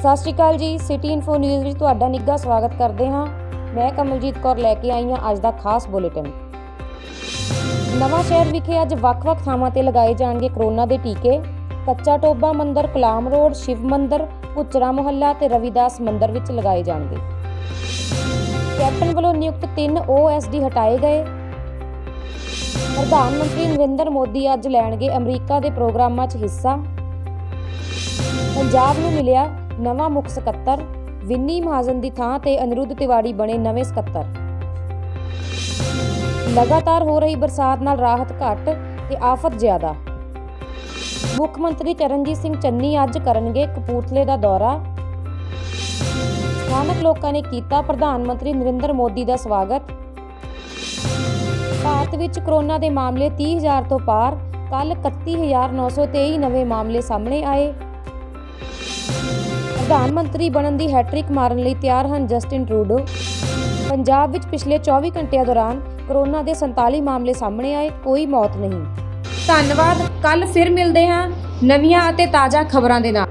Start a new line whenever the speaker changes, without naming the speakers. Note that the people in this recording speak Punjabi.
ਸਤਿ ਸ਼੍ਰੀ ਅਕਾਲ ਜੀ ਸਿਟੀ ਇਨਫੋ ਨਿਊਜ਼ ਵਿੱਚ ਤੁਹਾਡਾ ਨਿੱਘਾ ਸਵਾਗਤ ਕਰਦੇ ਹਾਂ। ਮੈਂ ਕਮਲਜੀਤ ਕੌਰ ਲੈ ਕੇ ਆਈ ਹਾਂ ਅੱਜ ਦਾ ਖਾਸ ਬੁਲੇਟਿਨ। ਨਵਾਂ ਸ਼ਹਿਰ ਵਿਖੇ ਅੱਜ ਵੱਖ-ਵੱਖ ਥਾਵਾਂ ਤੇ ਲਗਾਏ ਜਾਣਗੇ ਕਰੋਨਾ ਦੇ ਟੀਕੇ। ਕੱਚਾ ਟੋਬਾ ਮੰਦਰ, ਕਲਾਮ ਰੋਡ, ਸ਼ਿਵ ਮੰਦਰ ਪੁੱਚਰਾ ਮੁਹੱਲਾ ਤੇ ਰਵਿਦਾਸ ਮੰਦਰ ਵਿੱਚ ਲਗਾਏ ਜਾਣਗੇ। ਕੈਪਟਨ ਵੱਲੋਂ ਨਿਯੁਕਤ ਤਿੰਨ ਓਐਸਡੀ ਹਟਾਏ ਗਏ। ਪ੍ਰਧਾਨ ਮੰਤਰੀ ਨਰਿੰਦਰ ਮੋਦੀ ਅੱਜ ਲੈਣਗੇ ਅਮਰੀਕਾ ਦੇ ਪ੍ਰੋਗਰਾਮਾਂ 'ਚ ਹਿੱਸਾ। ਪੰਜਾਬ ਨੂੰ ਮਿਲਿਆ ਨਵਾਂ ਮੁੱਖ ਸਕੱਤਰ, ਵਿੰਨੀ ਮਹਾਜਨ ਦੀ ਥਾਂ ਤੇ ਅਨਿਰੁੱਧ ਤਿਵਾੜੀ ਬਣੇ ਨਵੇਂ ਸਕੱਤਰ। ਲਗਾਤਾਰ ਹੋ ਰਹੀ ਬਰਸਾਤ ਨਾਲ ਰਾਹਤ ਘੱਟ ਤੇ ਆਫਤ ਜ਼ਿਆਦਾ। ਮੁੱਖ ਮੰਤਰੀ ਚਰਨਜੀਤ ਸਿੰਘ ਚੰਨੀ ਅੱਜ ਕਰਨਗੇ ਕਪੂਰਥਲੇ ਦਾ ਦੌਰਾ। ਸਥਾਨਕ ਲੋਕਾਂ ਨੇ ਕੀਤਾ ਪ੍ਰਧਾਨ ਮੰਤਰੀ ਨਰਿੰਦਰ ਮੋਦੀ ਦਾ ਸਵਾਗਤ। ਭਾਰਤ ਵਿੱਚ ਕਰੋਨਾ ਦੇ ਮਾਮਲੇ 30000 ਤੋਂ ਪਾਰ ਕੱਲ 31923 ਨਵੇਂ ਮਾਮਲੇ ਸਾਹਮਣੇ ਆਏ। ਪ੍ਰਧਾਨ ਮੰਤਰੀ ਬਣਨ ਦੀ ਹੈਟ੍ਰਿਕ ਮਾਰਨ ਲਈ ਤਿਆਰ ਹਨ ਜਸਟਿਨ ਟਰੂਡੋ। ਪੰਜਾਬ ਵਿੱਚ ਪਿਛਲੇ 24 ਘੰਟਿਆਂ ਦੌਰਾਨ ਕਰੋਨਾ ਦੇ 47 ਮਾਮਲੇ ਸਾਹਮਣੇ ਆਏ, ਕੋਈ ਮੌਤ ਨਹੀਂ। ਧੰਨਵਾਦ ਕੱਲ ਫਿਰ ਮਿਲਦੇ ਹਾਂ ਨਵੀਆਂ ਅਤੇ ਤਾਜ਼ਾ ਖਬਰਾਂ ਦੇ ਨਾਲ।